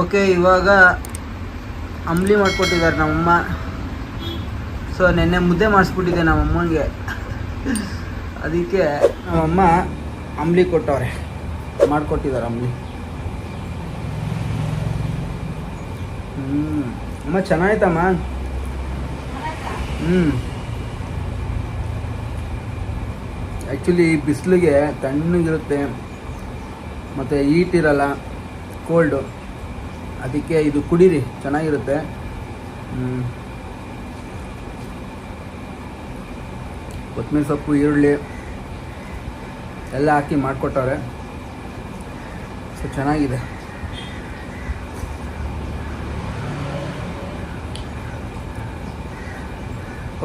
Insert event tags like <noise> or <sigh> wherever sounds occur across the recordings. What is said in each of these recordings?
Okay ಇವಾಗ ಅಂಬ್ಲಿ ಮಾಡಿಕೊಟ್ಟಿದ್ದಾರೆ ನಮ್ಮಮ್ಮ. ಸೊ ನೆನ್ನೆ ಮುದ್ದೆ ಮಾಡಿಸ್ಬಿಟ್ಟಿದ್ದೆ ನಮ್ಮಮ್ಮನಿಗೆ ಅದಕ್ಕೆ ನಮ್ಮಮ್ಮ ಅಂಬ್ಲಿ ಕೊಟ್ಟವ್ರೆ. ಮಾಡಿಕೊಟ್ಟಿದ್ದಾರೆ ಅಂಬ್ಲಿ. ಹ್ಞೂ ಅಮ್ಮ ಚೆನ್ನಾಯ್ತಮ್ಮ ಹ್ಞೂ ಆ್ಯಕ್ಚುಲಿ ಬಿಸಿಲಿಗೆ ತಣ್ಣಗಿರುತ್ತೆ. ಮತ್ತು ಈಟ್ ಇರಲ್ಲ ಕೋಲ್ಡು ಅದಕ್ಕೆ ಇದು ಕುಡೀರಿ, ಚೆನ್ನಾಗಿರುತ್ತೆ. ಕೊತ್ತಂಬರಿ ಸೊಪ್ಪು, ಈರುಳ್ಳಿ ಎಲ್ಲ ಹಾಕಿ ಮಾಡಿಕೊಟ್ಟವ್ರೆ. ಸೊ ಚೆನ್ನಾಗಿದೆ.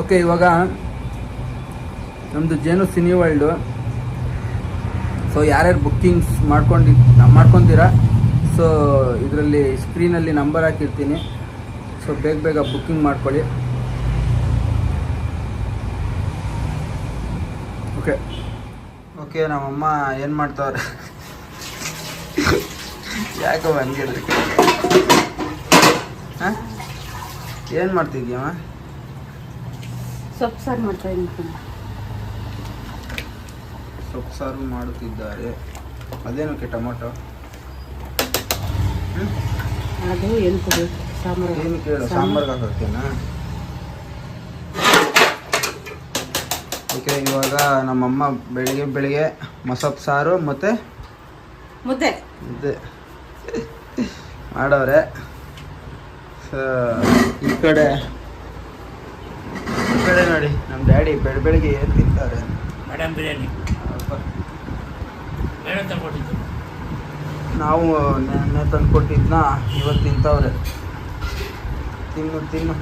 ಓಕೆ ಇವಾಗ ನಮ್ಮದು ಜೇನು ಸಿನಿ ವರ್ಲ್ಡು ಸೊ ಯಾರ್ಯಾರು ಬುಕ್ಕಿಂಗ್ಸ್ ಮಾಡ್ಕೊಂಡು, ಮಾಡ್ಕೊತೀರಾ? ಸೊ ಇದರಲ್ಲಿ ಸ್ಕ್ರೀನಲ್ಲಿ ನಂಬರ್ ಹಾಕಿರ್ತೀನಿ. ಸೊ ಬೇಗ ಬೇಗ ಬುಕ್ಕಿಂಗ್ ಮಾಡ್ಕೊಳ್ಳಿ. ಓಕೆ ಓಕೆ ನಮ್ಮಮ್ಮ ಏನು ಮಾಡ್ತಾವ್ರೆ? ಯಾಕೋ ಹಂಗೆ ಹಾಂ? ಏನು ಮಾಡ್ತಿದ್ಯಮ್ಮ ಸೊಪ್ಪು ಸಾರು ಮಾಡ್ತಾ ಇದ್ದೀನಿ ಸೊಪ್ಪು ಸಾರು ಮಾಡುತ್ತಿದ್ದಾರೆ. ಅದೇನಕ್ಕೆ ಟೊಮೊಟೊ ಅದು ಏನು ಕೊಡಿ? ಸಾಂಬಾರು ಸಾಂಬಾರ್ಗೆ ಓಕೆ ಇವಾಗ ನಮ್ಮಮ್ಮ ಬೆಳಿಗ್ಗೆ ಬೆಳಿಗ್ಗೆ ಮೊಸಪ್ ಸಾರು ಮತ್ತು ಮುದ್ದೆ. ಮುದ್ದೆ ಮಾಡವ್ರೆ ಈ ಕಡೆ ಈ ಕಡೆ ನೋಡಿ ನಮ್ಮ ಡ್ಯಾಡಿ ಬೆಳ ಬೆಳಿಗ್ಗೆ ಏನು ತಿಂತಾರೆ ಮಟನ್ ಬಿರಿಯಾನಿ ಬೇಡ ತಗೊಂಡಿದ್ದು ನಾವು ನೆನ್ನೆ ತಂದು ಕೊಟ್ಟಿದ್ನ ಇವತ್ತು ತಿಂತವ್ರೆ ತಿನ್ನು ತಿನ್ನು.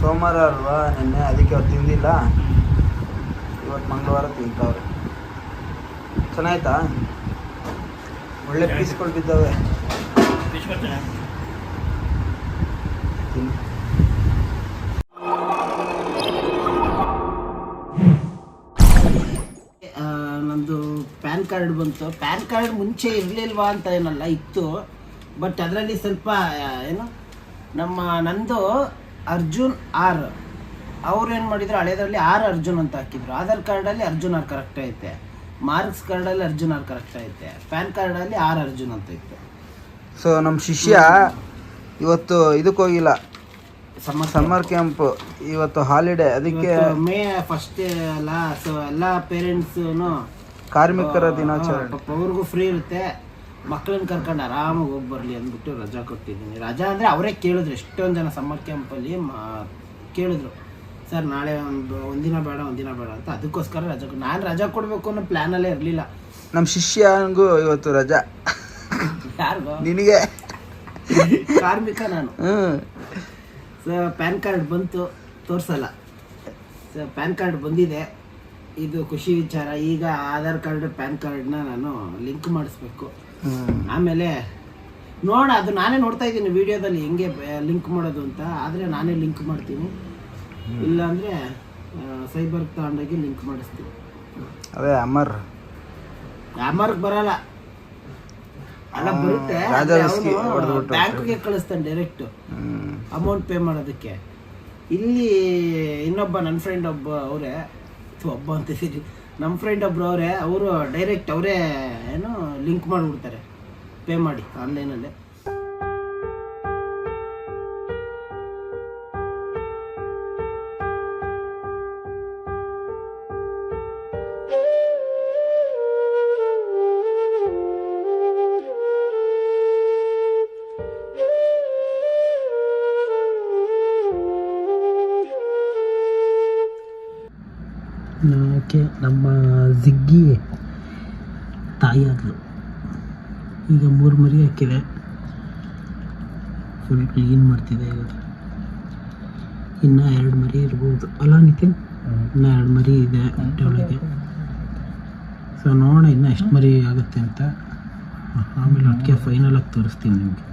ಸೋಮವಾರ ಅಲ್ವಾ ನೆನ್ನೆ? ಅದಕ್ಕೆ ಅವ್ರು ತಿಂದಿಲ್ಲ. ಇವತ್ತು ಮಂಗಳವಾರ ತಿಂತವ್ರೆ. ಚೆನ್ನಾಯ್ತಾ? ಒಳ್ಳೆ ಪೀಸ್ಗಳು ಬಿದ್ದಾವೆ. ತಿನ್ನು. ಪ್ಯಾನ್ ಕಾರ್ಡ್ ಬಂತು. ಪ್ಯಾನ್ ಕಾರ್ಡ್ ಮುಂಚೆ ಇರಲಿಲ್ವಾ ಅಂತ ಏನಲ್ಲ ಇತ್ತು. ಬಟ್ ಅದರಲ್ಲಿ ಸ್ವಲ್ಪ ಏನು ನಮ್ಮ ನಂದು ಅರ್ಜುನ್ ಆರ್ ಅವ್ರು ಏನು ಮಾಡಿದ್ರು ಹಳೆಯದರಲ್ಲಿ ಆರ್ ಅರ್ಜುನ್ ಅಂತ ಹಾಕಿದ್ರು. ಆಧಾರ್ ಕಾರ್ಡಲ್ಲಿ ಅರ್ಜುನ್ ಆರ್ ಕರೆಕ್ಟ್ ಐತೆ. ಮಾರ್ಕ್ಸ್ ಕಾರ್ಡಲ್ಲಿ ಅರ್ಜುನ್ ಆರ್ ಕರೆಕ್ಟ್ ಐತೆ. ಪ್ಯಾನ್ ಕಾರ್ಡಲ್ಲಿ ಆರ್ ಅರ್ಜುನ್ ಅಂತ ಇತ್ತು. ಸೊ ನಮ್ಮ ಶಿಷ್ಯ ಇವತ್ತು ಇದಕ್ಕೆ ಹೋಗಿಲ್ಲ. ಸಮ್ಮರ್ ಸಮ್ಮರ್ ಕ್ಯಾಂಪ್ ಇವತ್ತು ಹಾಲಿಡೇ ಅದಕ್ಕೆ ಮೇ ಫಸ್ಟ್ ಅಲ್ಲ ಸೊ ಎಲ್ಲ ಪೇರೆಂಟ್ಸೂ ಕಾರ್ಮಿಕರ ದಿನಾಚರಣೆ. ಅವ್ರಿಗೂ ಫ್ರೀ ಇರುತ್ತೆ. ಮಕ್ಕಳನ್ನ ಕರ್ಕೊಂಡು ಆರಾಮಾಗಿ ಹೋಗಿ ಬರಲಿ ಅಂದ್ಬಿಟ್ಟು ರಜಾ ಕೊಟ್ಟಿದ್ದೀನಿ. ರಜಾ ಅಂದರೆ ಅವರೇ ಕೇಳಿದ್ರು ಎಷ್ಟೊಂದು ಜನ ಸಮ್ಮರ್ ಕ್ಯಾಂಪಲ್ಲಿ ಮಾ ಕೇಳಿದ್ರು ಸರ್ ನಾಳೆ ಒಂದು ಒಂದಿನ ಬೇಡ ಒಂದಿನ ಬೇಡ ಅಂತ ಅದಕ್ಕೋಸ್ಕರ ರಜಾ ಕೊಟ್ಟು ನಾನು ರಜಾ ಕೊಡಬೇಕು ಅನ್ನೋ ಪ್ಲ್ಯಾನಲ್ಲೇ ಇರಲಿಲ್ಲ. ನಮ್ಮ ಶಿಷ್ಯನಿಗೂ ಇವತ್ತು ರಜಾ. ಯಾರಿಗೋ? ನಿನಗೆ? ಕಾರ್ಮಿಕ ನಾನು. ಸರ್ ಸೊ ಪ್ಯಾನ್ ಕಾರ್ಡ್ ಬಂತು ತೋರಿಸಲ್ಲ. ಸರ್ ಪ್ಯಾನ್ ಕಾರ್ಡ್ ಬಂದಿದೆ. ಇದು ಖುಷಿ ವಿಚಾರ. ಈಗ ಆಧಾರ್ ಕಾರ್ಡ್ ಪ್ಯಾನ್ ಕಾರ್ಡ್ನ ನಾನು ಲಿಂಕ್ ಮಾಡಿಸ್ಬೇಕು. ಆಮೇಲೆ ನೋಡ ಅದು ನಾನೇ ನೋಡ್ತಾ ಇದ್ದೀನಿ ವಿಡಿಯೋದಲ್ಲಿ ಹೆಂಗೆ ಲಿಂಕ್ ಮಾಡೋದು ಅಂತ. ಆದರೆ ನಾನೇ ಲಿಂಕ್ ಮಾಡ್ತೀನಿ. ಇಲ್ಲಾಂದರೆ ಸೈಬರ್ ತಗೊಂಡೋಗಿ ಲಿಂಕ್ ಮಾಡಿಸ್ತೀನಿ. ಅದೇ ಅಮರ್. ಅಮರ್ಗೆ ಬರಲ್ಲ. ಅಲ್ಲ ಬರುತ್ತೆ ಬ್ಯಾಂಕ್ಗೆ ಕಳಿಸ್ತಾನೆ ಡೈರೆಕ್ಟ್ ಅಮೌಂಟ್ ಪೇ ಮಾಡೋದಕ್ಕೆ. ಇಲ್ಲಿ ಇನ್ನೊಬ್ಬ ನನ್ನ ಫ್ರೆಂಡ್ ಒಬ್ಬ ಅವರೇ ಒಬ್ಬ ಸರಿ ನಮ್ಮ ಫ್ರೆಂಡ್ ಒಬ್ರು ಅವರೇ, ಅವರು ಡೈರೆಕ್ಟ್ ಅವರೇ ಏನು ಲಿಂಕ್ ಮಾಡಿಬಿಡ್ತಾರೆ ಪೇ ಮಾಡಿ ಆನ್ಲೈನಲ್ಲೇ ಓಕೆ ನಮ್ಮ ಜಿಗ್ಗಿ ತಾಯಿ ಆದ್ಲು ಈಗ ಮೂರು ಮರಿ ಹಾಕಿದೆ. ಫುಲ್ ಕ್ಲೀನ್ ಮಾಡ್ತಿದೆ ಈಗ ಇನ್ನೂ ಎರಡು ಮರಿ ಇರ್ಬೋದು. ಅಲ್ಲ ನಿತಿನ್? ಇನ್ನೂ ಎರಡು ಮರಿ ಇದೆ ಒಳಗೆ ಸೊ ನೋಡೋಣ ಇನ್ನೂ ಎಷ್ಟು ಮರಿ ಆಗುತ್ತೆ ಅಂತ. ಆಮೇಲೆ ಅದಕ್ಕೆ ಫೈನಲ್ ಆಗಿ ತೋರಿಸ್ತೀನಿ ನಿಮಗೆ.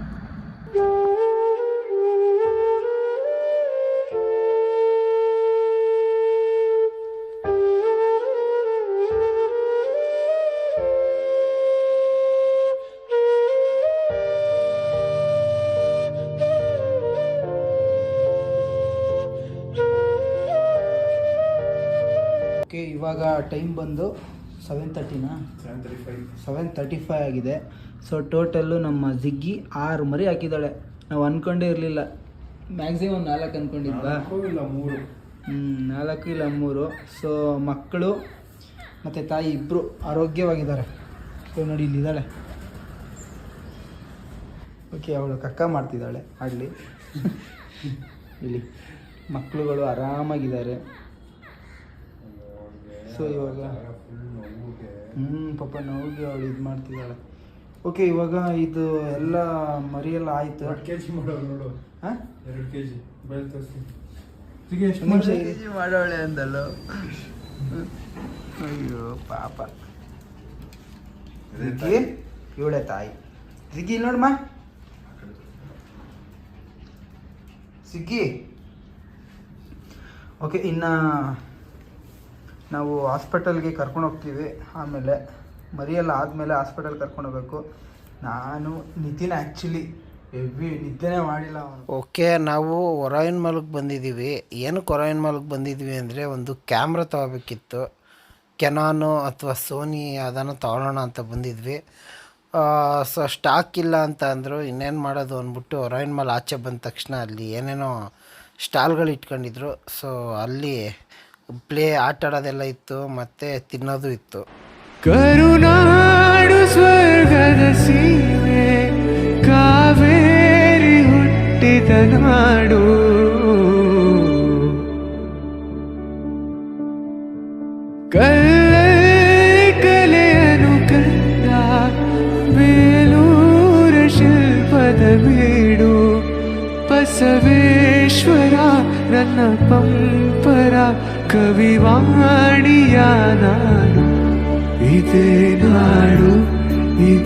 ಇವಾಗ ಟೈಮ್ ಬಂದು ಸೆವೆನ್ ತರ್ಟಿನಾ ಸೆವೆನ್ ತರ್ಟಿ ಫೈವ್ ಆಗಿದೆ. ಸೊ ಟೋಟಲ್ಲು ನಮ್ಮ ಜಿಗ್ಗಿ ಆರು ಮರಿ ಹಾಕಿದ್ದಾಳೆ. ನಾವು ಅಂದ್ಕೊಂಡೇ ಇರಲಿಲ್ಲ. ಮ್ಯಾಕ್ಸಿಮಮ್ ನಾಲ್ಕು ಅಂದ್ಕೊಂಡಿದ್ವಾ ಮೂರು. ಹ್ಞೂ ನಾಲ್ಕು ಇಲ್ಲ ಮೂರು. ಸೊ ಮಕ್ಕಳು ಮತ್ತು ತಾಯಿ ಇಬ್ಬರು ಆರೋಗ್ಯವಾಗಿದ್ದಾರೆ. ಸೊ ನೋಡಿ ಇಲ್ಲಿದ್ದಾಳೆ ಓಕೆ ಅವಳು ಕಕ್ಕ ಮಾಡ್ತಿದ್ದಾಳೆ ಆಗಲಿ. <laughs> ಇಲ್ಲಿ ಮಕ್ಕಳುಗಳು ಆರಾಮಾಗಿದ್ದಾರೆ. ಸೊ ಇವಾಗ ಹ್ಞೂ ಪಾಪ ನೋವಿಗೆ ಅವಳು ಇದು ಮಾಡ್ತಿದ್ದಾಳೆ. ಓಕೆ ಇವಾಗ ಇದು ಎಲ್ಲ ಮರಿಯೆಲ್ಲ ಆಯಿತು. ಎರಡು ಕೆ ಜಿ ಮಾಡೋಳು ನೋಡು. ಹಾಂ? ಎರಡು ಕೆ ಜಿ ಬೆಳೆ ತೋರಿಸ್ತೀನಿ ಒಂದು ನಿಮಿಷ ಮಾಡೋಳೆ ಅಂದಲ್ಲ ಅಯ್ಯೋ ಪಾಪ. ಇವಳೆ ತಾಯಿ. ಸಿಗ್ಗಿ ಇಲ್ಲಿ ನೋಡಮ್ಮ ಸಿಗ್ಗಿ ಓಕೆ ಇನ್ನು ನಾವು ಹಾಸ್ಪಿಟಲ್ಗೆ ಕರ್ಕೊಂಡು ಹೋಗ್ತೀವಿ. ಆಮೇಲೆ ಮರಿಯೆಲ್ಲ ಆದಮೇಲೆ ಹಾಸ್ಪಿಟಲ್ ಕರ್ಕೊಂಡು ಹೋಗ್ಬೇಕು. ನಾನು ನಿತಿನ್ ಆ್ಯಕ್ಚುಲಿ ಹೆವಿ ನಿದ್ದೆನೇ ಮಾಡಿಲ್ಲ ಓಕೆ, ನಾವು ಹೊರಾಯಿನ ಮಾಲ್ಗೆ ಬಂದಿದ್ದೀವಿ. ಏನಕ್ಕೆ ಹೊರಾಯಿನ ಮಾಲ್ಗೆ ಬಂದಿದ್ವಿ ಅಂದರೆ ಒಂದು ಕ್ಯಾಮ್ರಾ ತೊಗೋಬೇಕಿತ್ತು. ಕೆನಾನು ಅಥವಾ ಸೋನಿ ಅದನ್ನು ತೊಗೊಳ್ಳೋಣ ಅಂತ ಬಂದಿದ್ವಿ. ಸೊ ಸ್ಟಾಕ್ ಇಲ್ಲ ಅಂತ ಅಂದರು. ಇನ್ನೇನು ಮಾಡೋದು ಅಂದ್ಬಿಟ್ಟು ಹೊರಾಯಿನ ಮಾಲ್ ಆಚೆ ಬಂದ ತಕ್ಷಣ ಅಲ್ಲಿ ಏನೇನೋ ಸ್ಟಾಲ್ಗಳು ಇಟ್ಕೊಂಡಿದ್ರು. ಸೊ ಅಲ್ಲಿ ಪ್ಲೇ ಆಟ ಆಡೋದೆಲ್ಲ ಇತ್ತು ಮತ್ತೆ ತಿನ್ನೋದು ಇತ್ತು. ಕರುನಾಡು ಸ್ವರ್ಗದ ಸೀಮೆ ಕಾವೇರಿ ಹುಟ್ಟಿದ ನಾಡು.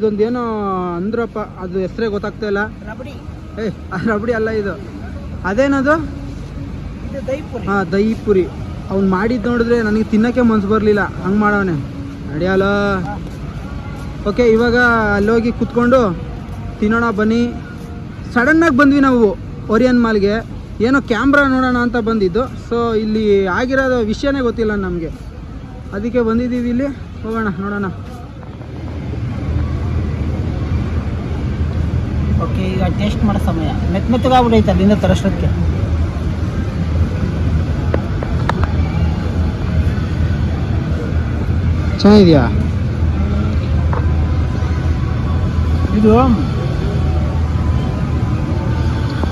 ಇದೊಂದೇನೋ ಅಂದ್ರಪ್ಪ ಅದು ಹೆಸರೇ ಗೊತ್ತಾಗ್ತಾ ಇಲ್ಲ. ರಬಡಿ. ಏ ರಬಡಿ ಅಲ್ಲ ಇದು. ಅದೇನದು? ಹಾಂ ದಹಿ ಪುರಿ ಅವ್ನು ಮಾಡಿದ್ದು ನೋಡಿದ್ರೆ ನನಗೆ ತಿನ್ನೋಕ್ಕೆ ಮನ್ಸು ಬರಲಿಲ್ಲ. ಹಂಗೆ ಮಾಡವನೆ. ನಡೆಯಲ್ಲ ಓಕೆ ಇವಾಗ ಅಲ್ಲೋಗಿ ಕುತ್ಕೊಂಡು ತಿನ್ನೋಣ ಬನ್ನಿ. ಸಡನ್ನಾಗಿ ಬಂದ್ವಿ ನಾವು ಒರಿಯನ್ ಮಾಲ್ಗೆ ಏನೋ ಕ್ಯಾಮ್ರಾ ನೋಡೋಣ ಅಂತ ಬಂದಿದ್ದು. ಸೊ ಇಲ್ಲಿ ಆಗಿರೋದು ವಿಷಯನೇ ಗೊತ್ತಿಲ್ಲ ನಮಗೆ. ಅದಕ್ಕೆ ಬಂದಿದ್ದೀವಿ ಇಲ್ಲಿ. ಹೋಗೋಣ ನೋಡೋಣ. ಓಕೆ ಈಗ ಟೇಸ್ಟ್ ಮಾಡೋ ಸಮಯ. ಮೆತ್ತ ಮೆತ್ತಗಾಗ್ಬಿಡೈತೆ ಅಲ್ಲಿಂದ ತರಷ್ಟಕ್ಕೆ. ಚೆನ್ನಾಗಿದೆಯಾ? ಇದು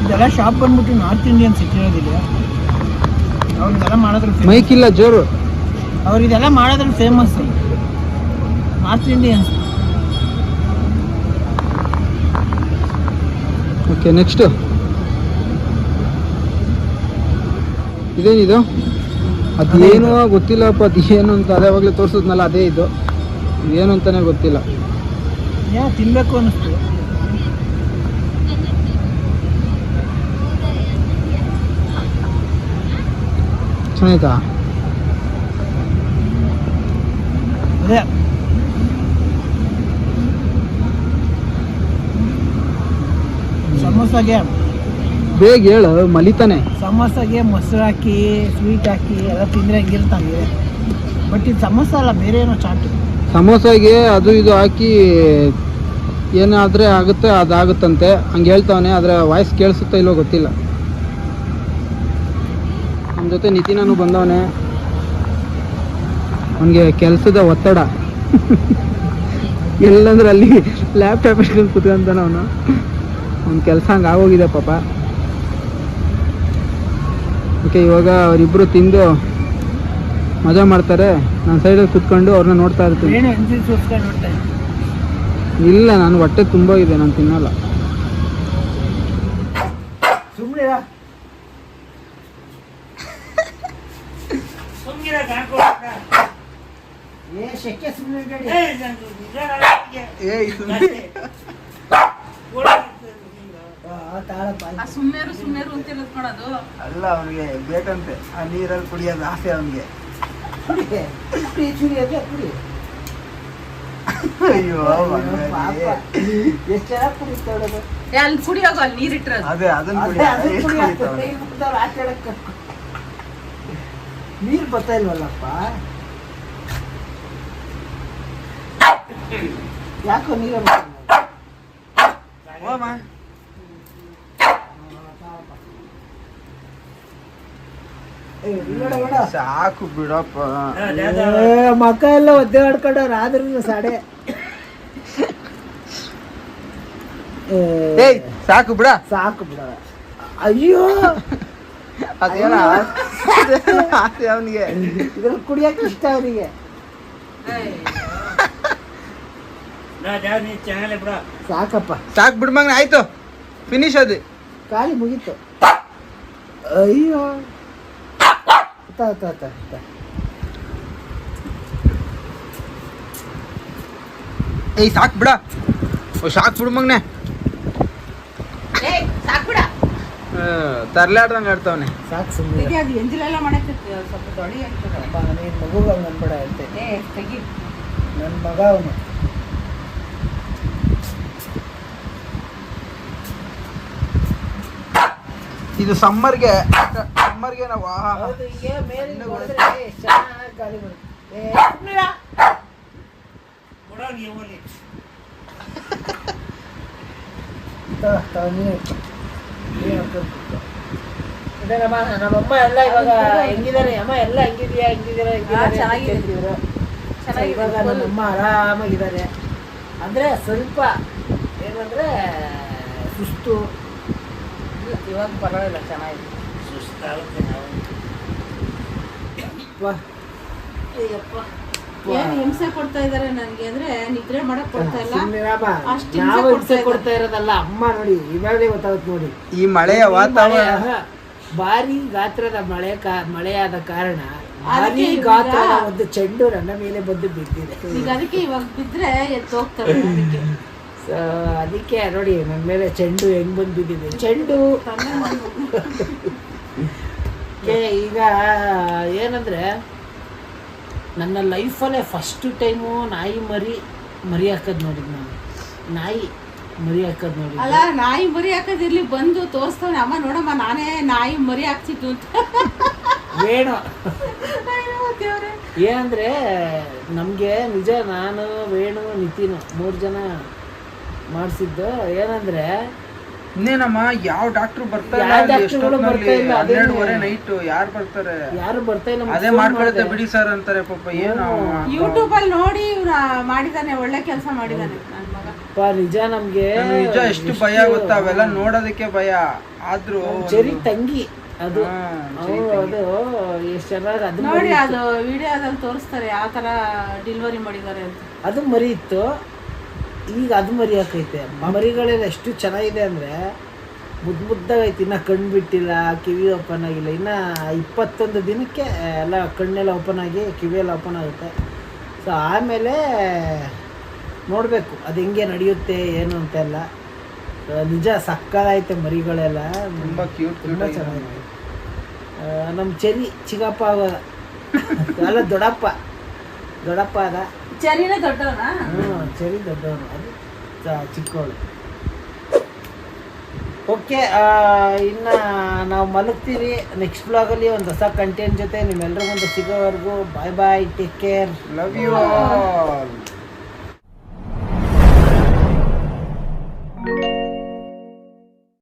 ಇದೆಲ್ಲ ಶಾಪ್ ಬಂದ್ಬಿಟ್ಟು ನಾರ್ತ್ ಇಂಡಿಯನ್ಸ್ ಇಟ್ಟಿರೋದಿಲ್ಲ ಅವ್ರಿಗೆಲ್ಲ ಮಾಡೋದ್ರ ಮೈಕ್ ಇಲ್ಲ ಜೋರು. ಅವ್ರಿಗೆಲ್ಲ ಮಾಡೋದ್ರಲ್ಲಿ famous north Indians okay next ಇದೇನಿದು? ಅದೇನೋ ಗೊತ್ತಿಲ್ಲಪ್ಪ ಅದು ಏನು ಅಂತ ಅದೇ ಆವಾಗಲೇ ತೋರಿಸಿದ್ನಲ್ಲ ಅದೇ ಇದು. ಏನು ಅಂತಾನೆ ಗೊತ್ತಿಲ್ಲ. ತಿನ್ನಬೇಕು ತಿನ್ಬೇಕು ಅನ್ನಿಸ್ತು ಚೆನ್ನಾಯ್ತಾ ಅದೇ. ಸಮೋಸಾಗೆ ಬೇಗ ಹೇಳು ಮಲಿತಾನೆ ಸಮೋಸಾಗೆ ಮೊಸರು ಹಾಕಿ ಸ್ವೀಟ್ ಹಾಕಿ ಎಲ್ಲ ತಿಂದರೆ ಹಂಗಿರ್ತಾನೆ ಬಟ್ ಇದು ಸಮೋಸ ಅಲ್ಲ ಬೇರೆ ಏನೋ ಚಾಟ್ ಸಮೋಸಾಗೆ ಅದು ಇದು ಹಾಕಿ ಏನಾದರೆ ಆಗುತ್ತೆ ಅದಾಗುತ್ತಂತೆ. ಹಂಗೆ ಹೇಳ್ತಾವನೆ ಆದರೆ ವಾಯ್ಸ್ ಕೇಳಿಸುತ್ತ ಇಲ್ಲೋ ಗೊತ್ತಿಲ್ಲ. ನಮ್ಮ ಜೊತೆ ನಿತಿನನು ಬಂದವನೆ. ಅವನಿಗೆ ಕೆಲಸದ ಒತ್ತಡ. ಎಲ್ಲಂದ್ರೆ ಅಲ್ಲಿ ಲ್ಯಾಪ್ಟಾಪ್ ಇಟ್ಕೊಂಡು ಕುತ್ಕೊಂತಾನ ಅವನು. ಒಂದು ಕೆಲಸ ಹಂಗೆ ಆಗೋಗಿದೆ ಪಾಪ. ಓಕೆ ಇವಾಗ ಅವರಿಬ್ಬರು ತಿಂದು ಮಜಾ ಮಾಡ್ತಾರೆ. ನಾನು ಸೈಡಲ್ಲಿ ಕುತ್ಕೊಂಡು ಅವ್ರನ್ನ ನೋಡ್ತಾ ಇರ್ತೀನಿ. ಇಲ್ಲ ನಾನು ಹೊಟ್ಟೆ ತುಂಬ ಇದೆ ನಾನು ತಿನ್ನಲ್ಲ. ಸುಮ್ಮನೆ ಸುಮ್ನೇರು ಸುಮ್ನೇರು ಅಂತ ನೋಡೋದು ಅಲ್ಲ ಅವನಿಗೆ ಬೇಕಂತೆ. ಆ ನೀರಲ್ಲಿ ಕುಡಿಯೋದು ಆಸೆ ಅವನಿಗೆ. ಅಯ್ಯೋ ಎಷ್ಟು ಜನ ಕುಡಿತಾಳದು ಏ, ಅಲ್ಲಿ ಕುಡಿಯೋಗು ಅಲ್ಲಿ ನೀರಿಟ್ಟಿರೋದು ಅದೇ ಅದನ್ನ. ನೀರ್ ಬರ್ತಾ ಇಲ್ವಲ್ಲಪ್ಪ? ಯಾಕೋ ನೀರ ಹೋಮ. ಸಾಕು ಬಿಡಪ್ಪ. ಮಕ್ಕ ಎಲ್ಲ ಒದ್ದೆ ಆಡ್ಕೊಂಡವ್ರ ಆದ್ರೂ ಸಾಡೆ. ಏಯ್ ಸಾಕು ಬಿಡ. ಸಾಕು ಬಿಡ. ಅಯ್ಯೋ. ಅದೇನ? ಅವನಿಗೆ. ಇದ್ರಲ್ಲಿ ಕುಡಿಯಕ್ಕೆ ಇಷ್ಟ ಅವನಿಗೆ ಸಾಕಪ್ಪ. ಸಾಕು ಬಿಡ್ಮಂಗ ಆಯ್ತು. ಫಿನಿಶ್ ಅದು. ಖಾಲಿ ಮುಗೀತು. ಅಯ್ಯೋ. ತ, ತ, ತ, ತ. ಏಯ್ ಸಾಕು ಬಿಡ. ಓ ಸಾಕು ಬಿಡು ಏ ಸಾಕ್ಬಿಡ ತರ್ಲಾಡ್ದಂಗೆ ಆಡ್ತಾವನೆ. ಸಾಕು ಸುಮ್ಮನೆ ಎಂಜಿಲೆಲ್ಲ ಮಾಡಕ್ಕೆ ಸ್ವಲ್ಪ ತೊಳಿ ಆಗ್ತದೆ. ನೀನು ಮಗುಗ ಅನ್ಬೇಡ ಅಂತೆ. ಏ ತೆಗಿ. ನನ್ನ ಮಗ ಅವನು. ಇದು ಸಮ್ಮರ್ಗೆ ಸಮ್ಮರ್ಗೆ ನಾವು. ಹೌದು ಹೀಗೆ ಮೇಲಿಂದ ಹೊಡೆದ್ರೆ ಚೆನ್ನಾಗಿ ಗಾಳಿ. ಇದೇನಮ್ಮ ನಮ್ಮಮ್ಮ ಎಲ್ಲ ಇವಾಗ ಹೆಂಗಿದಾರೆ ಅಮ್ಮ ಎಲ್ಲ ಹೆಂಗಿದ್ಯಾ ಹೆಂಗಿದ್ದೀರಾ ಹೆಂಗಿದ್ದಾರೆ ಅಂತ ಚೆನ್ನಾಗಿದೆ. ಕೇಳ್ತಿದ್ರು. ಸೊ ಚೆನ್ನಾಗಿದೆ. ಇವಾಗ ನಮ್ಮಮ್ಮ ಆರಾಮಾಗಿದ್ದಾರೆ ಅಂದ್ರೆ ಸ್ವಲ್ಪ ಏನಂದ್ರೆ ಸುಸ್ತು ಇವಾಗ ಪರವಾಗಿಲ್ಲ ಚೆನ್ನಾಗಿದೆ ಏನ್ ಹಿಂಸೆ ಕೊಡ್ತಾ ಇದಾರೆ ನನ್ಗೆ ಅಂದ್ರೆ ನಿದ್ರೆ ಮಾಡಕ್ ಕೊಡ್ತಾ ಇಲ್ಲ. ನಾವು ಕೊಡ್ತಾ ಹಿಂಸೆ ಕೊಡ್ತಾ ಇರೋದಲ್ಲ ಅಮ್ಮ ನೋಡಿ ಇವಾಗಲೇ ಗೊತ್ತಾಗುತ್ತೆ ನೋಡಿ. ಈ ಮಳೆಯ ವಾತಾವರಣ. ಭಾರಿ ಗಾತ್ರದ ಮಳೆ ಕಾ- ಮಳೆಯಾದ ಕಾರಣ ಭಾರಿ ಗಾತ್ರದ ಒಂದು ಚೆಂಡು ನನ್ನ ಮೇಲೆ ಬಂದು ಬಿದ್ದಿದೆ. ಈಗ ಅದಕ್ಕೆ ಇವಾಗ ಬಿದ್ರೆ ಎದ್ದು ಹೋಗ್ತಾರೆ ಅದಕ್ಕೆ. ಸೊ ಅದಕ್ಕೆ ನೋಡಿ ನನ್ನ ಮೇಲೆ ಚೆಂಡು ಹೆಂಗ್ ಬಂದು ಬಿದ್ದಿದೆ ಚೆಂಡು ಕೆ ಈಗ ಏನಂದ್ರೆ ನನ್ನ ಲೈಫಲ್ಲೇ ಫಸ್ಟ್ ಟೈಮು ನಾಯಿ ಮರಿ ಮರಿ ಹಾಕೋದು ನೋಡಿದ್ ನಾನು. ನಾಯಿ ಮರಿ ಹಾಕೋದು ನೋಡಿ ಅಲ್ಲ ನಾಯಿ ಮರಿ ಹಾಕೋದಿರ್ಲಿ ಬಂದು ತೋರಿಸ್ತಾನೆ ಅಮ್ಮ ನೋಡಮ್ಮ ನಾನೇ ನಾಯಿ ಮರಿ ಹಾಕ್ತಿದ್ದು ಅಂತ ದೇವ್ರೇ. ಏನಂದ್ರೆ ನಮಗೆ ನಿಜ ನಾನು ವೇಣು ನಿತಿನು ಮೂರು ಜನ ಮಾಡಿಸಿದ್ದು ಏನಂದ್ರೆ ಇನ್ನೇನಮ್ಮ ಯಾವ ಡಾಕ್ಟರ್ ಬರ್ತಾರೆ. ಹನ್ನೆರಡುವರೆ ನೈಟ್ ಯಾರು ಬರ್ತಾರೆ? ಯಾರು ಬರ್ತಾ ಇಲ್ಲ ಅದೇ ಮಾಡ್ಕೊಳುತ್ತೆ ಬಿಡಿ ಸರ್ ಅಂತಾರೆ ಪಾಪ ಏನು ಯೂಟ್ಯೂಬ್ ಅಲ್ಲಿ ನೋಡಿ ಮಾಡಿದಾನೆ ಒಳ್ಳೆ ಕೆಲಸ ಮಾಡಿದಾನೆ ನನ್ನ ಮಗ. ಅಪ್ಪ ನಿಜ ನಮ್ಗೆ ನಿಜ ಎಷ್ಟು ಭಯ ಗೊತ್ತಾ ಅವೆಲ್ಲ ನೋಡೋದಕ್ಕೆ ಭಯ. ಆದ್ರೂ ಜರಿ ತಂಗಿ ಅದು. ಅದು ಎಷ್ಟು ಚೆನ್ನಾಗಿ ಅದು ನೋಡಿ ಅದು ವಿಡಿಯೋದಲ್ಲಿ ತೋರಿಸ್ತಾರೆ ಆ ತರ ಡೆಲಿವರಿ ಮಾಡಿದ್ದಾರೆ ಅಂತ. ಅದು ಮರಿ ಇತ್ತು ಈಗ ಅದು ಮರಿ ಹಾಕೈತೆ ಮರಿಗಳೆಲ್ಲ ಎಷ್ಟು ಚೆನ್ನಾಗಿದೆ ಅಂದರೆ ಮುದ್ದು ಮುದ್ದಾಗೈತೆ ಇನ್ನೂ ಕಣ್ಣು ಬಿಟ್ಟಿಲ್ಲ ಕಿವಿ ಓಪನ್ ಆಗಿಲ್ಲ. ಇನ್ನು ಇಪ್ಪತ್ತೊಂದು ದಿನಕ್ಕೆ ಎಲ್ಲ ಕಣ್ಣೆಲ್ಲ ಓಪನ್ ಆಗಿ ಕಿವಿಯೆಲ್ಲ ಓಪನ್ ಆಗುತ್ತೆ. ಸೊ ಆಮೇಲೆ ನೋಡಬೇಕು. ಅದು ಹೆಂಗೆ ನಡೆಯುತ್ತೆ ಏನು ಅಂತೆಲ್ಲ ಎಲ್ಲ. ನಿಜ ಸಕ್ಕದಾಯ್ತೆ ಮರಿಗಳೆಲ್ಲ. ತುಂಬ ಕ್ಯೂಟ್ ತುಂಬ ಚೆನ್ನಾಗಿದೆ. ನಮ್ಮ ಚೆರಿ ಚಿಗಪ್ಪ ಅಲ್ಲ ದೊಡ್ಡಪ್ಪ. ದೊಡ್ಡಪ್ಪ ಅದ ಚರಿನೇ ದೊಡ್ಡವನ? ಹ್ಞೂ ಚರಿ ದೊಡ್ಡವನು. ಅದು ಚ- ಚಿಕ್ಕವಳು. ಓಕೆ ಇನ್ನು ನಾವು ಮಲಗ್ತೀವಿ. ನೆಕ್ಸ್ಟ್ ಬ್ಲಾಗಲ್ಲಿ ಒಂದು ಹೊಸ ಕಂಟೆಂಟ್ ಜೊತೆ ನಿಮ್ಮೆಲ್ಲರಿಗೂ ಒಂದು ಸಿಗೋವರೆಗೂ. Bye bye take care love you all